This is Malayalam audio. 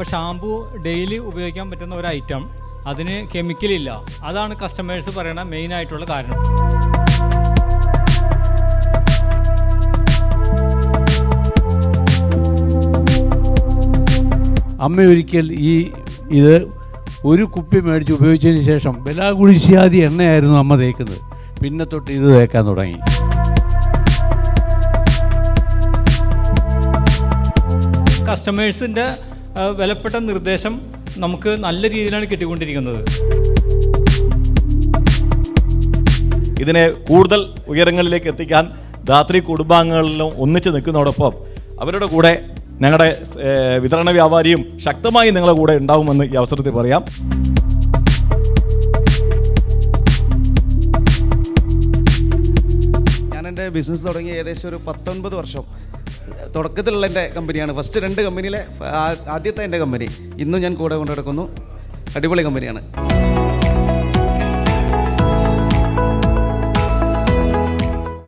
അപ്പോൾ ഷാമ്പു ഡെയിലി ഉപയോഗിക്കാൻ പറ്റുന്ന ഒരു ഐറ്റം അതിന് കെമിക്കലില്ല അതാണ് കസ്റ്റമേഴ്സ് പറയുന്ന മെയിൻ ആയിട്ടുള്ള കാരണം. അമ്മ ഒരിക്കൽ ഈ ഇത് ഒരു കുപ്പി മേടിച്ച് ഉപയോഗിച്ചതിന് ശേഷം വില കുടിശ്ശാതി എണ്ണയായിരുന്നു അമ്മ തേക്കുന്നത്. പിന്നെ തൊട്ട് ഇത് തേക്കാൻ തുടങ്ങി. കസ്റ്റമേഴ്സിന്റെ വിലപ്പെട്ട നിർദ്ദേശം നമുക്ക് നല്ല രീതിയിലാണ് കിട്ടിക്കൊണ്ടിരിക്കുന്നത്. ഇതിനെ കൂടുതൽ ഉയരങ്ങളിലേക്ക് എത്തിക്കാൻ ധാത്രി കുടുംബാംഗങ്ങളിലും ഒന്നിച്ച് നിൽക്കുന്നതോടൊപ്പം അവരുടെ കൂടെ ഞങ്ങളുടെ വിതരണ വ്യാപാരിയും ശക്തമായി നിങ്ങളുടെ കൂടെ ഉണ്ടാവുമെന്ന് ഈ അവസരത്തിൽ പറയാം. എന്റെ ബിസിനസ് തുടങ്ങി ഏകദേശം ഒരു പത്തൊൻപത് വർഷം. തുടക്കത്തിലുള്ള എന്റെ കമ്പനിയാണ്. ഫസ്റ്റ് രണ്ട് കമ്പനിയിലെ ആദ്യത്തെ എന്റെ കമ്പനി ഇന്നും ഞാൻ കൂടെ കൊണ്ടു നടക്കുന്നു അടിപൊളി കമ്പനിയാണ്